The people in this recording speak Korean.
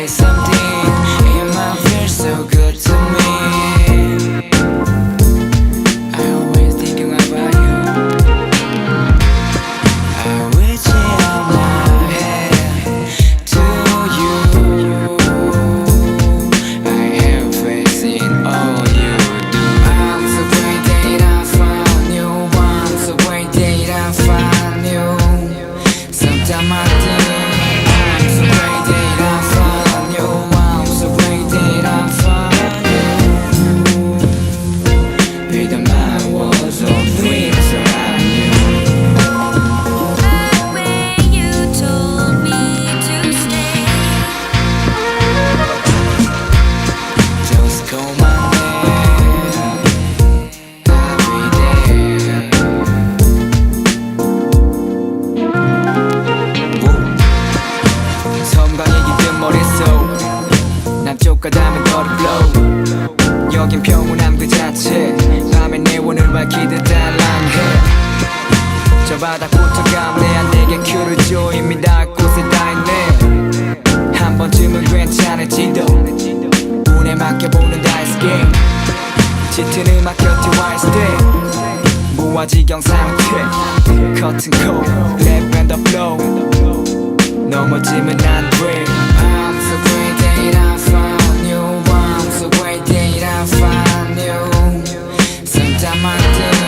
say something blow 여긴 평온함 그 자체. 밤에 내 원을 밝히듯 달랑해. 저 바다부터 감내한 내게 큐를 줘 이미 닿을 곳에 다 있네. 한 번쯤은 괜찮을지도. 운에 맡겨보는 다이스 게임. 짙은 음악 곁에 와 있을 때 무아지경 상태 커튼 콜랩 앤더 플로우 넘어지면 안돼 got my day.